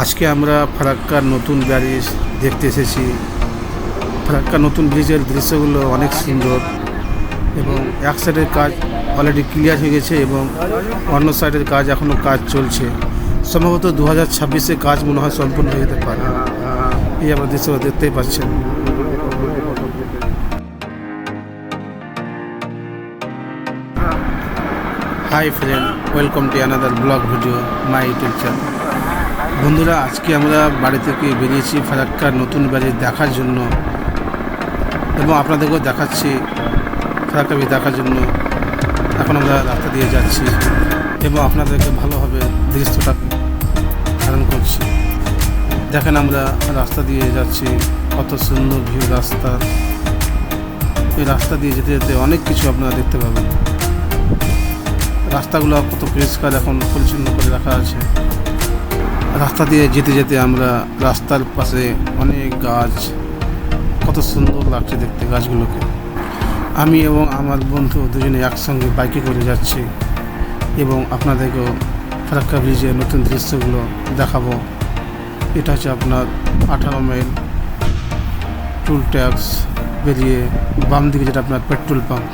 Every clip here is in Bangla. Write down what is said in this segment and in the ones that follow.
আজকে আমরা ফারাক্কার নতুন ব্যারিজ দেখতে এসেছি। ফারাক্কার নতুন ব্রিজের দৃশ্যগুলো অনেক সুন্দর এবং এক সাইডের কাজ অলরেডি ক্লিয়ার হয়ে গেছে এবং অন্য সাইডের কাজ এখনও কাজ চলছে। সম্ভবত দু হাজার ছাব্বিশে কাজ মনে হয় সম্পূর্ণ হয়ে যেতে পারে। এই আমরা দৃশ্য দেখতেই পাচ্ছেন। Hi friend welcome to another blog video my YouTube channel বন্ধুরা, আজকে আমরা বাড়ি থেকে বেরিয়েছি ফারাক্কার নতুন বাড়ি দেখার জন্য এবং আপনাদেরকেও দেখাচ্ছি, ফারাক্কা বাড়ি দেখার জন্য। এখন আমরা রাস্তা দিয়ে যাচ্ছি এবং আপনাদেরকে ভালোভাবে দৃশ্যটা ধারণ করছি। দেখেন আমরা রাস্তা দিয়ে যাচ্ছি, কত সুন্দর ভিউ রাস্তা। এই রাস্তা দিয়ে যেতে যেতে অনেক কিছু আপনারা দেখতে পাবেন। রাস্তাগুলো কত পরিষ্কার, এখন পরিচ্ছন্ন করে রাখা আছে। রাস্তা দিয়ে যেতে যেতে আমরা রাস্তার পাশে অনেক গাছ, কত সুন্দর লাগছে দেখতে গাছগুলোকে। আমি এবং আমার বন্ধু দুজনে একসঙ্গে বাইকে করে যাচ্ছি এবং আপনাদেরকেও ফারাক্কা ব্রিজের নতুন দৃশ্যগুলো দেখাবো। এটা হচ্ছে আপনার আঠারো মাইল টুল ট্যাক্স বেরিয়ে বাম দিকে যেটা আপনার পেট্রোল পাম্প।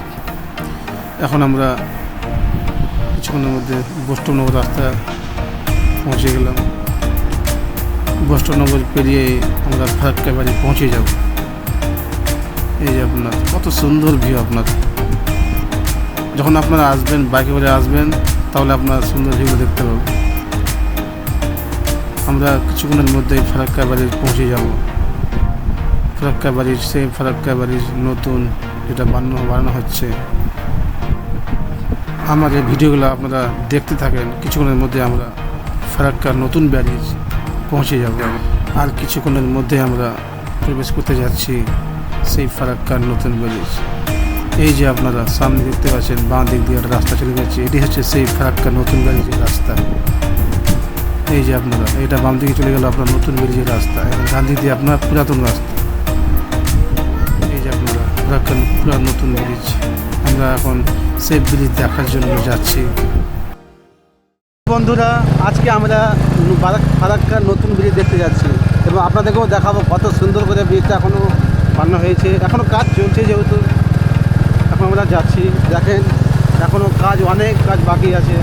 এখন আমরা কিছুক্ষণের মধ্যে বৈষ্ণবনগর রাস্তা পৌঁছে গেলাম। বৈষ্ণবনগর পেরিয়ে আমরা ফারাক্কা বাড়ি পৌঁছে যাব। এই যে আপনার, কত সুন্দর ভিউ আপনার। যখন আপনারা আসবেন, বাইকে করে আসবেন, তাহলে আপনার সুন্দর ভিউ দেখতে পাবেন। আমরা কিছুক্ষণের মধ্যেই ফারাক্কা বাড়ি পৌঁছে যাব। ফারাক্কা বাড়ির সেই ফারাক্কা বাড়ির নতুন যেটা বানানো বানানো হচ্ছে। আমার এই ভিডিওগুলো আপনারা দেখতে থাকেন। কিছুক্ষণের মধ্যে আমরা ফারাক্কার নতুন ব্যারিজ পৌঁছে যাব। আর কিছুক্ষণের মধ্যে আমরা প্রবেশ করতে যাচ্ছি সেই ফারাক্কার নতুন ব্যারিজ এই যে আপনারা সামনে দেখতে পাচ্ছেন, বাঁ দিক দিয়ে একটা রাস্তা চলে যাচ্ছে এটি হচ্ছে সেই ফারাক্কার নতুন ব্যারিজের রাস্তা। এই যে আপনারা, এটা বাম দিকে চলে গেল আপনার নতুন ব্যারিজের রাস্তা ডান দিক দিয়ে আপনার পুরাতন রাস্তা। এই যে আপনারা, ফারাক্কার পুরা নতুন ব্রিজ আমরা এখন সেই ব্রিজ দেখার জন্য যাচ্ছি। বন্ধুরা, আজকে আমরা ফারাক্কার নতুন ব্রিজ দেখতে যাচ্ছি এবং আপনাদেরকেও দেখাবো কত সুন্দর করে ব্রিজটা এখনও বানানো হয়েছে। এখনও কাজ চলছে যেহেতু। এখন আমরা যাচ্ছি। দেখেন এখনও কাজ, অনেক কাজ বাকি আছে।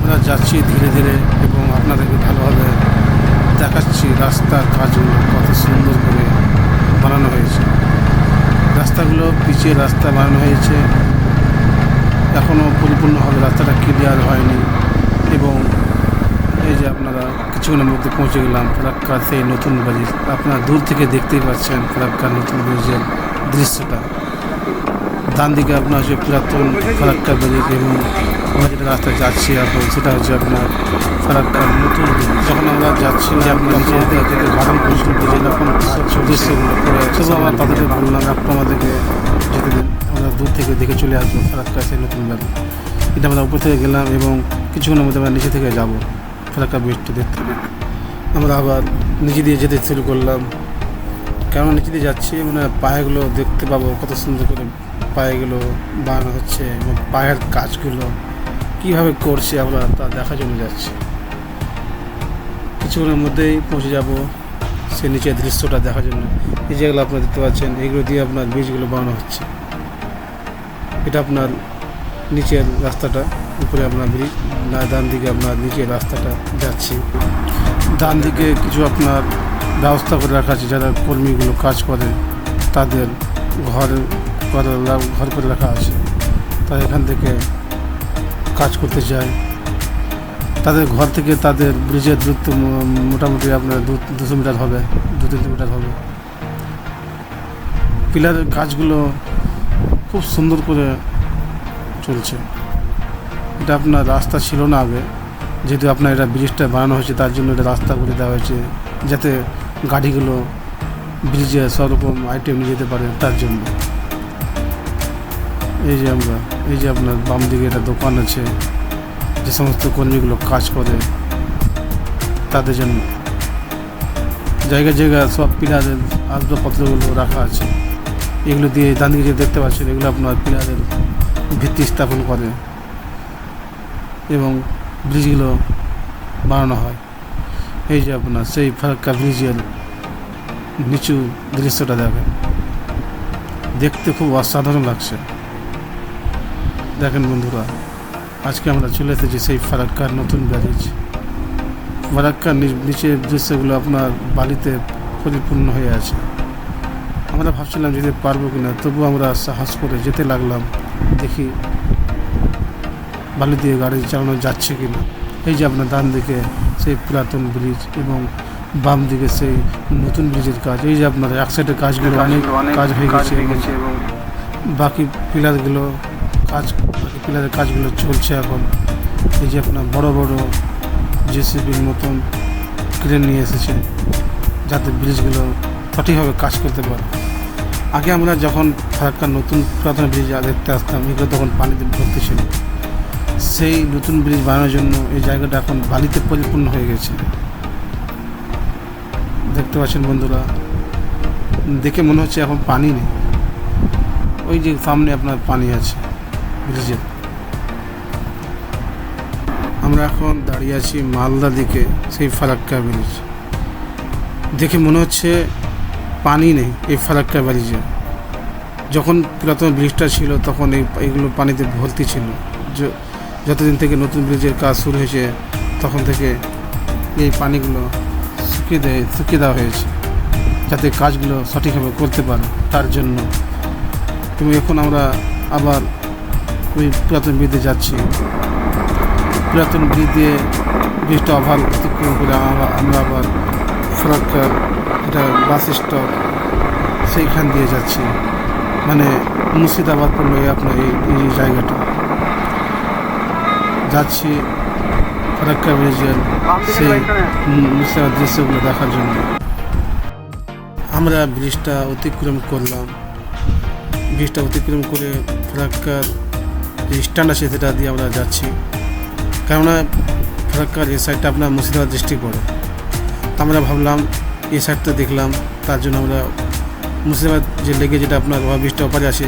আমরা যাচ্ছি ধীরে ধীরে এবং আপনাদেরকে ভালোভাবে দেখাচ্ছি রাস্তার কাজগুলো কত সুন্দর করে বানানো হয়েছে। রাস্তাগুলো পিছিয়ে রাস্তা বানানো হয়েছে। এখনও পরিপূর্ণভাবে রাস্তাটা ক্লিয়ার হয়নি। এবং এই যে আপনারা কিছুক্ষণের মধ্যে পৌঁছে গেলাম ফারাক্কার সেই নতুন বাড়ি আপনারা দূর থেকে দেখতেই পাচ্ছেন ফারাক্কার নতুন ব্রিজের দৃশ্যটা। ডান দিকে আপনার হচ্ছে পুরাতন ফারাক্কার ব্রিজ এবং আমরা যেটা রাস্তায় যাচ্ছি এখন, সেটা হচ্ছে আপনার ফারাক্কার নতুন যখন আমরা যাচ্ছি, যে আপনার বাগান পরিষ্কার ব্রিজে যখন দৃশ্যগুলো করে তবু আমরা তাদেরকে বললাম একটু আমাদেরকে যেতে দিন। আমরা দূর থেকে দেখে চলে আসব ফারাক্কার সেই নতুন বাড়ি। এটা আমরা উপর থেকে গেলাম এবং কিছুক্ষণের মধ্যে আমরা নিচে থেকে যাব। ফারাক্কা ব্রিজটা দেখতে আমরা আবার নিচে দিয়ে যেতে শুরু করলাম। কেন নিচে দিয়ে যাচ্ছি মানে পায়েগুলো দেখতে পাবো, কত সুন্দর করে পায়েগুলো বানানো হচ্ছে এবং পায়ের কাজগুলো কীভাবে করছে আমরা তা দেখার জন্য যাচ্ছি। কিছুক্ষণের মধ্যেই পৌঁছে যাব সে নিচের দৃশ্যটা দেখার জন্য। এই যেগুলো আপনারা দেখতে পাচ্ছেন, এগুলো দিয়ে আপনার বীজগুলো বানানো হচ্ছে। এটা আপনার নিচের রাস্তাটা, উপরে আপনার ব্রিজ না, ডান দিকে আপনার নিচের রাস্তাটা যাচ্ছি। ডান দিকে কিছু আপনার ব্যবস্থা করে রাখা আছে, যারা কর্মীগুলো কাজ করে, তাদের ঘর করে ঘর করে রাখা আছে। তারা এখান থেকে কাজ করতে যায়। তাদের ঘর থেকে তাদের ব্রিজের দূরত্ব মোটামুটি আপনার দু, দুশো মিটার হবে, দু, তিনশো মিটার হবে। পিলারের কাজগুলো খুব সুন্দর করে চলছে। এটা আপনার রাস্তা ছিল না আগে। যেহেতু আপনার এটা ব্রিজটা বানানো হয়েছে, তার জন্য এটা রাস্তা করে দেওয়া হয়েছে, যাতে গাড়িগুলো ব্রিজে সব রকম আইটেম নিয়ে যেতে পারে তার জন্য। এই যে আমরা, এই যে আপনার বাম দিকে একটা দোকান আছে, যে সমস্ত কর্মীগুলো কাজ করে তাদের জন্য। জায়গায় জায়গায় সব পিলারের আসবাবপত্রগুলো রাখা আছে। এগুলো দিয়ে ডান দিকে যে দেখতে পাচ্ছেন, এগুলো আপনার পিলারের ভিত্তি স্থাপন করে এবং ব্রিজগুলো বানানো হয়। এই যে আপনার সেই ফারাক্কা ব্রিজের নিচু দৃশ্যটা দেখেন। দেখতে খুব অসাধারণ লাগছে। দেখেন বন্ধুরা, আজকে আমরা চলে এসেছি সেই ফারাক্কার নতুন ব্যারেজ। ফারাক্কার নিচের দৃশ্যগুলো আপনার বালিতে পরিপূর্ণ হয়ে আছে। আমরা ভাবছিলাম যেতে পারব কিনা তবু আমরা সাহস করে যেতে লাগলাম। দেখি বালি দিয়ে গাড়ি চালানো যাচ্ছে কি না। এই যে আপনার ডান দিকে সেই পুরাতন ব্রিজ এবং বাম দিকে সেই নতুন ব্রিজের কাজ। এই যে আপনার এক সাইডের কাজগুলো অনেক কাজ হয়ে গেছে এবং বাকি পিলারগুলো কাজ বাকি পিলারের কাজগুলো চলছে এখন। এই যে আপনার বড় বড় জেসিবির মতন ক্রেন নিয়ে এসেছে যাতে ব্রিজগুলো সঠিকভাবে কাজ করতে পারে। আগে আমরা যখন ফারাক্কার নতুন পুরাতন ব্রিজ দেখতে আসতাম, এগুলো তখন পানিতে ভর্তি ছিল। সেই নতুন ব্রিজ বানানোর জন্য এই জায়গাটা এখন বালিতে পরিপূর্ণ হয়ে গেছে। দেখতে পাচ্ছেন বন্ধুরা, দেখে মনে হচ্ছে এখন পানি নেই। ওই যে সামনে আপনার পানি আছে, ব্রিজে। আমরা এখন দাঁড়িয়ে আছি মালদা দিকে, সেই ফারাক্কা ব্রিজ। দেখে মনে হচ্ছে পানি নেই, এই ফারাক্কা ব্রিজে যখন পুরাতন ব্রিজটা ছিল, তখন এই এইগুলো পানিতে ভর্তি ছিল। যতদিন থেকে নতুন ব্রিজের কাজ শুরু হয়েছে, তখন থেকে এই পানিগুলো শুকিয়ে দেয় শুকিয়ে দেওয়া হয়েছে, যাতে কাজগুলো সঠিকভাবে করতে পারে। তার জন্য এবং এখন আমরা আবার ওই পুরাতন ব্রিজে যাচ্ছি। পুরাতন ব্রিজ দিয়ে ব্রিজটা ওভার অতিক্রম করে আমরা আবার ফরাক্কা এটা বাস স্টপ, সেইখান দিয়ে যাচ্ছি। মানে মুর্শিদাবাদ পড়ল আপনার এই এই জায়গাটা। যাচ্ছি ফরাক্কা মিউজিয়াম সেই মুর্শিদাবাদ দৃশ্যগুলো দেখার জন্য। আমরা ব্রিজটা অতিক্রম করলাম। ব্রিজটা অতিক্রম করে ফরাক্কার যে স্ট্যান্ড আছে সেটা দিয়ে আমরা যাচ্ছি। কেননা ফরাক্কার এই সাইডটা আপনার মুর্শিদাবাদ ডিস্ট্রিক্ট পড়ে আমরা ভাবলাম এই সাইডটা দেখলাম, তার জন্য আমরা মুর্শিদাবাদ যে লেগে যেটা আপনার ব্রিজটা ওপারে আছে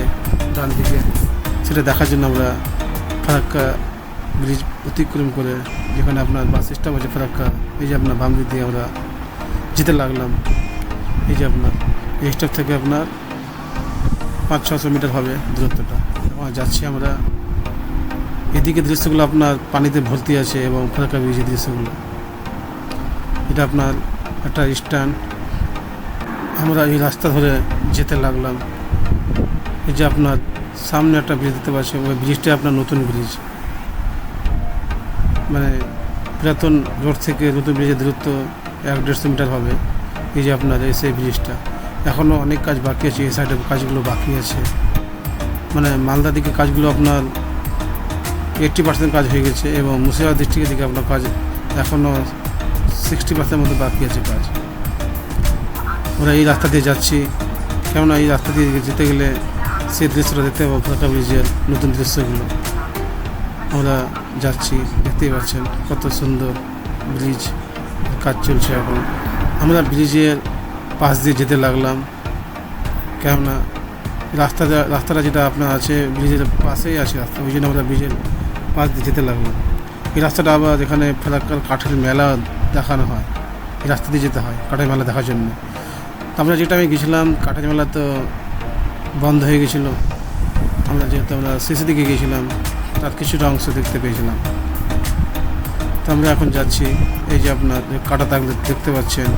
ডান দিকে, সেটা দেখার জন্য আমরা ফারাক্কা ব্রিজ অতিক্রম করে যেখানে আপনার বাস স্টপ আছে ফারাক্কা, এই যে আপনার বাম দিক দিয়ে আমরা যেতে লাগলাম। এই যে আপনার, এই স্টপ থেকে আপনার পাঁচ ছশো মিটার হবে দূরত্বটা। এবং যাচ্ছি আমরা। এদিকে দৃশ্যগুলো আপনার পানিতে ভর্তি আছে এবং ফারাক্কা ব্রিজের দৃশ্যগুলো। এটা আপনার একটা স্ট্যান্ড আমরা এই রাস্তা ধরে যেতে লাগলাম। এই যে আপনার সামনে একটা ব্রিজ দেখতে পাচ্ছি, ওই ব্রিজটা আপনার নতুন ব্রিজ মানে পুরাতন রোড থেকে নতুন ব্রিজের দূরত্ব এক দেড়শো মিটার হবে, এই যে আপনার এই সেই ব্রিজটা এখনও অনেক কাজ বাকি আছে, এই সাইডে কাজগুলো বাকি আছে। মানে মালদা দিকে কাজগুলো আপনার এইট্টি পার্সেন্ট কাজ হয়ে গেছে এবং মুর্শিদাবাদ ডিস্ট্রিক্টের দিকে আপনার কাজ এখনও সিক্সটি পার্সেন্ট মতো বাকি আছে কাজ। আমরা এই রাস্তা দিয়ে যাচ্ছি। কেননা এই রাস্তা দিয়ে যেতে গেলে সেই দৃশ্যটা দেখতে পাবো ফাঁকা ব্রিজের নতুন দৃশ্যগুলো। আমরা যাচ্ছি, দেখতেই পাচ্ছেন কত সুন্দর ব্রিজ কাজ চলছে এখন। আমরা ব্রিজের পাশ দিয়ে যেতে লাগলাম। কেননা রাস্তাটা রাস্তাটা যেটা আপনার আছে, ব্রিজের পাশেই আছে রাস্তা, ওই জন্য আমরা ব্রিজের পাশ দিয়ে যেতে লাগলাম। এই রাস্তাটা আবার এখানে ফেরাক্কার কাঠের মেলা দেখানো হয়, রাস্তা দিয়ে যেতে হয় কাঠের মেলা দেখার জন্য। আমরা যেটা আমি গেছিলাম কাঠের মেলা তো বন্ধ হয়ে গেছিল। আমরা যেহেতু আমরা শেষের দিকে গিয়েছিলাম তার কিছুটা অংশ দেখতে পেয়েছিলাম। তো আমরা এখন যাচ্ছি, এই যে আপনার কাটা দাগগুলো দেখতে পাচ্ছেন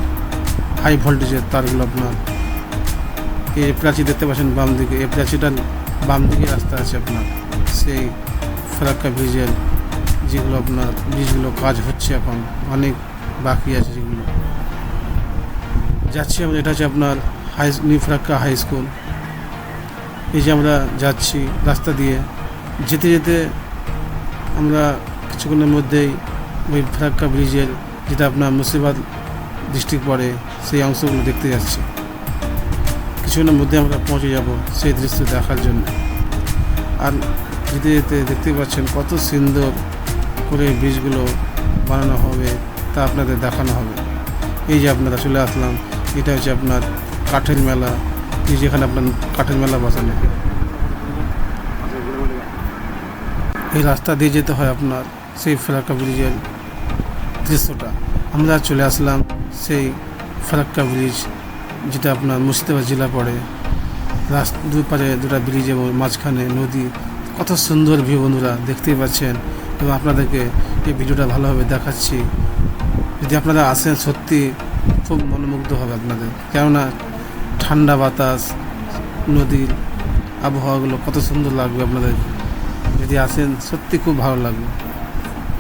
হাই ভোল্টেজের তারগুলো আপনার। এই প্রাচীর দেখতে পাচ্ছেন বাম দিকে, এই প্রাচীরটার বাম দিকে রাস্তা আছে আপনার। সেই ফরাক্কা ব্রিজের যেগুলো আপনার, ব্রিজগুলো কাজ হচ্ছে এখন, অনেক বাকি আছে যেগুলো। যাচ্ছি আমরা, এটা হচ্ছে আপনার high new Farakka high school. এই যে আমরা যাচ্ছি রাস্তা দিয়ে, যেতে যেতে আমরা কিছুক্ষণের মধ্যেই ওই ফ্রাক্কা ব্রিজের যেটা আপনার মুর্শিদাবাদ ডিস্ট্রিক্ট পড়ে, সেই অংশগুলো দেখতে যাচ্ছি। কিছুক্ষণের মধ্যে আমরা পৌঁছে যাব সেই দৃশ্য দেখার জন্য। আর যেতে যেতে দেখতে পাচ্ছেন কত সুন্দর করে ব্রিজগুলো বানানো হবে। তা আপনাদের দেখানো হবে। এই যে আপনারা চলে আসলাম, এটা হচ্ছে আপনার কাঠের মেলা। এই যেখানে আপনার কাঠের মেলা বসানো। এই রাস্তা দিয়ে যেতে হয় আপনার সেই ফেরাকা ব্রিজের দৃশ্যটা। আমরা চলে আসলাম সেই ফারাক্কা ব্রিজ, যেটা আপনার মুর্শিদাবাদ জেলা পড়ে। রাস্তা দুই পারে দুটা ব্রিজ এবং মাঝখানে নদী। কত সুন্দর ভিউ বন্ধুরা, দেখতেই পাচ্ছেন। এবং আপনাদেরকে এই ভিডিওটা ভালোভাবে দেখাচ্ছি। যদি আপনারা আসেন সত্যি খুব মনোমুগ্ধ হবে আপনাদের। কেননা ঠান্ডা বাতাস নদীর আবহাওয়াগুলো কত সুন্দর লাগবে আপনাদের। যদি আসেন, সত্যি খুব ভালো লাগবে।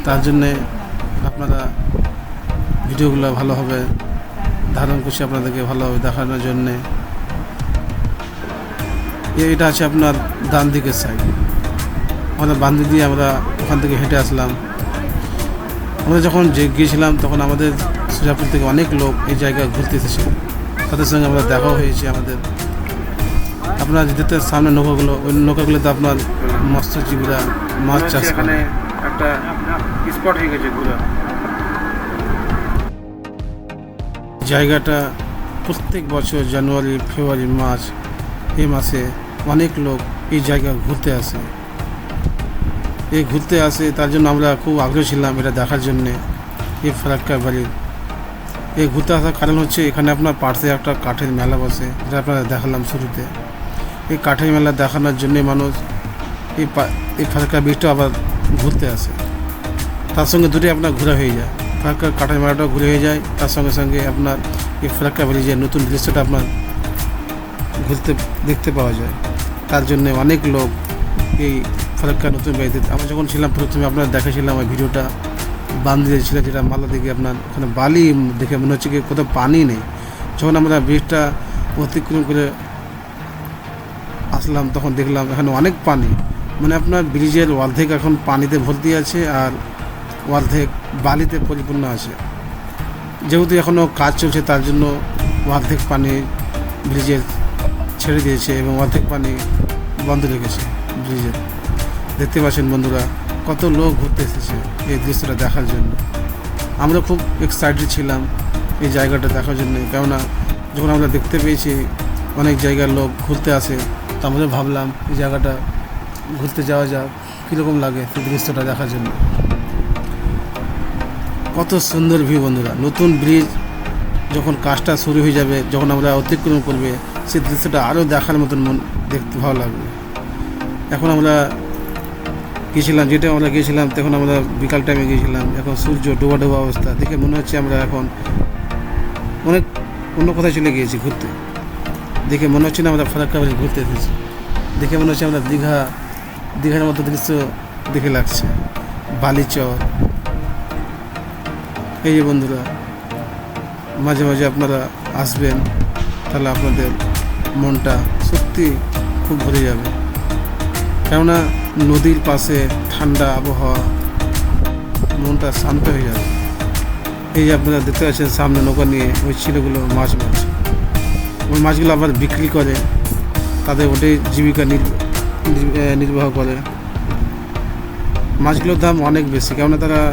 তার জন্যে আপনারা ভিডিওগুলো ভালোভাবে ধারণ করছি আপনাদেরকে ভালোভাবে দেখানোর জন্যে। এটা আছে আপনার ডান দিকের সাইড আমাদের বান্ধি দিয়ে আমরা ওখান থেকে হেঁটে আসলাম। আমরা যখন যে গিয়েছিলাম তখন আমাদের সুজাপুর থেকে অনেক লোক এই জায়গায় ঘুরতে এসেছিল তাদের সঙ্গে আমরা দেখাও হয়েছে আমাদের। আপনার যেতে সামনে নৌকাগুলো ওই নৌকাগুলোতে আপনার মৎস্যজীবীরা মাছ চাষ করে। একটা স্পট হয়ে গেছে ঘোরা। জায়গাটা প্রত্যেক বছর জানুয়ারি ফেব্রুয়ারি মার্চ এই মাসে অনেক লোক এই জায়গা ঘুরতে আসে। এই ঘুরতে আসে, তার জন্য আমরা খুব আগ্রহ ছিলাম এটা দেখার জন্যে। এই ফারাক্কা বাড়ির এই ঘুরতে আসার কারণ হচ্ছে এখানে আপনার পার্শ্বে একটা কাঠের মেলা বসে, যেটা আপনারা দেখালাম শুরুতে। এই কাঠের মেলা দেখানোর জন্যে মানুষ এই এই ফারাক্কা বীজটা আবার ঘুরতে আসে। তার সঙ্গে দুটোই আপনার ঘোরা হয়ে যায়। ফারাক্কা কাঠের মেলাটাও ঘুরে হয়ে যায়, তার সঙ্গে সঙ্গে আপনার এই ফারাক্কা ভ্যালি যে নতুন দৃশ্যটা আপনার ঘুরতে, দেখতে পাওয়া যায়। তার জন্যে অনেক লোক এই ফারাক্কা নতুন বাড়িতে। আমরা যখন ছিলাম, প্রথমে আপনার দেখেছিলাম ওই ভিডিওটা বান্দিয়ে ছিল যেটা মালা দিকে আপনার ওখানে বালি দেখে মনে হচ্ছে কি কোথাও পানি নেই। যখন আমরা ব্রিজটা অতিক্রম করে আসলাম, তখন দেখলাম এখানে অনেক পানি। মানে আপনার ব্রিজের অর্ধেক এখন পানিতে ভর্তি আছে আর অর্ধেক বালিতে পরিপূর্ণ আছে। যেহেতু এখনও কাজ চলছে, তার জন্য অর্ধেক পানি ব্রিজের ছেড়ে দিয়েছে এবং অর্ধেক পানি বন্ধ রেখেছে ব্রিজের। দেখতে পাচ্ছেন বন্ধুরা, কত লোক ঘুরতে এসেছে এই দৃশ্যটা দেখার জন্য। আমরা খুব এক্সাইটেড ছিলাম এই জায়গাটা দেখার জন্য, কেননা যখন আমরা দেখতে পেয়েছি অনেক জায়গার লোক ঘুরতে আসে, তো আমরা ভাবলাম এই জায়গাটা ঘুরতে যাওয়া যাক, কীরকম লাগে সেই দৃশ্যটা দেখার জন্য। কত সুন্দর ভিউ বন্ধুরা, নতুন ব্রিজ যখন কাজটা শুরু হয়ে যাবে, যখন আমরা অতিক্রম করবে সেই দৃশ্যটা আরও দেখার মতন মন, দেখতে ভালো লাগবে। এখন আমরা গিয়েছিলাম, যেটা আমরা গিয়েছিলাম, তখন আমরা বিকাল টাইমে গিয়েছিলাম। এখন সূর্য ডোবা ডোবা অবস্থা। দেখে মনে হচ্ছে আমরা এখন অনেক অন্য কোথায় চলে গিয়েছি, ঘুরতে। দেখে মনে হচ্ছে না আমরা ফারাক্কা বাড়ি ঘুরতে এসেছি। দেখে মনে হচ্ছে আমরা দীঘা, দীঘার মতো দৃশ্য দেখে লাগছে। বালিচর। এই যে বন্ধুরা, মাঝে মাঝে আপনারা আসবেন, তাহলে আপনাদের মনটা সত্যি খুব ভরে যাবে। কেননা নদীর পাশে ঠান্ডা আবহাওয়া, মনটা শান্ত হয়ে যাবে। এই যে আপনারা দেখতে পাচ্ছেন সামনে নৌকা নিয়ে, ওই ছেলেগুলো মাছ মারছে। ওই মাছগুলো আবার বিক্রি করে, তাদের ওটাই জীবিকা নির- নির- নির্বাহ করে। মাছগুলোর দাম অনেক বেশি, কেননা তারা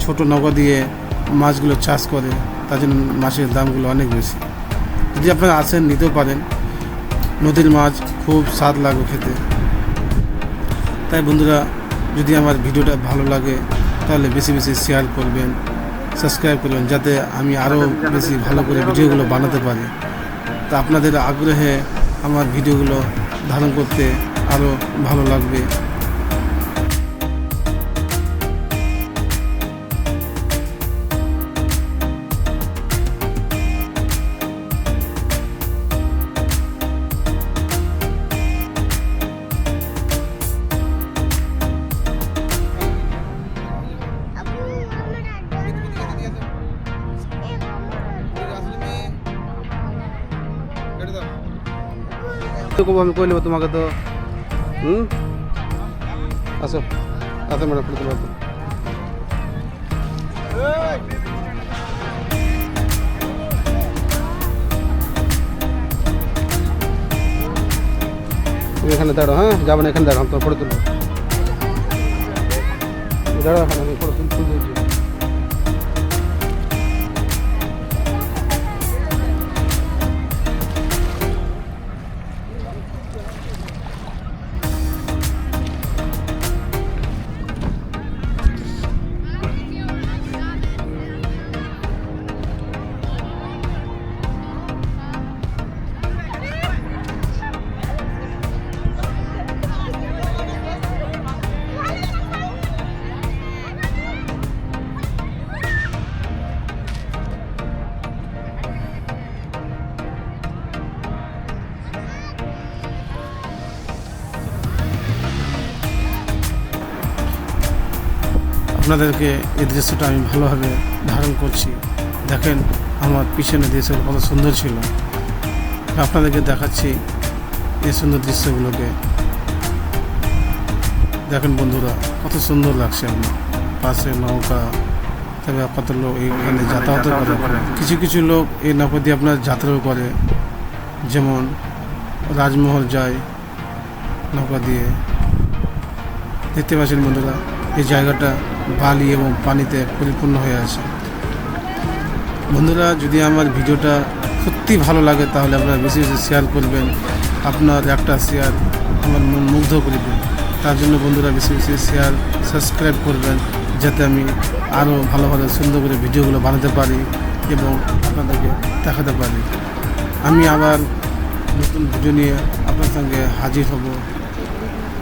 ছোট নৌকা দিয়ে মাছগুলো চাষ করে, তার জন্য মাছের দামগুলো অনেক বেশি। যদি আপনারা আসেন, নিতেও পারেন। নদীর মাছ খুব স্বাদ লাগে খেতে। তাই বন্ধুরা, যদি আমার ভিডিওটা ভালো লাগে, তাহলে বেশি বেশি শেয়ার করবেন সাবস্ক্রাইব করবেন, যাতে আমি আরও বেশি ভালো করে ভিডিওগুলো বানাতে পারি। তা আপনাদের আগ্রহে আমার ভিডিওগুলো ধারণ করতে আরও ভালো লাগবে। এরকম আমি কই নেব তোমাকে তো, হুম? আসো আসো ম্যাডাম ফুল তোমার তুমি এখানে দাঁড়ো হ্যাঁ? যাব না, এখানে দাঁড়াও তোমার ফটো তুলবো। দাঁড়ো এখানে আমি ফটো তুল আপনাদেরকে এই দৃশ্যটা আমি ভালোভাবে ধারণ করছি। দেখেন আমার পিছনে দৃশ্যগুলো কত সুন্দর ছিল। আপনাদেরকে দেখাচ্ছি এই সুন্দর দৃশ্যগুলোকে। দেখেন বন্ধুরা কত সুন্দর লাগছে আমার পাশে নৌকা তবে কত লোক এখানে যাতায়াত করে। কিছু কিছু লোক এই নৌকা দিয়ে আপনার যাত্রাও করে। যেমন রাজমহল যায় নৌকা দিয়ে। দেখতে পাচ্ছেন বন্ধুরা এই জায়গাটা বালি এবং পানিতে পরিপূর্ণ হয়ে আছে। বন্ধুরা, যদি আমার ভিডিওটা সত্যি ভালো লাগে, তাহলে আপনারা বেশি বেশি শেয়ার করবেন। আপনার একটা শেয়ার আমার মন মুগ্ধ করবে তার জন্য বন্ধুরা, বেশি বেশি শেয়ার সাবস্ক্রাইব করবেন, যাতে আমি আরও ভালো ভালো সুন্দর করে ভিডিওগুলো বানাতে পারি এবং আপনাদেরকে দেখাতে পারি। আমি আবার নতুন ভিডিও নিয়ে আপনার সঙ্গে হাজির হব।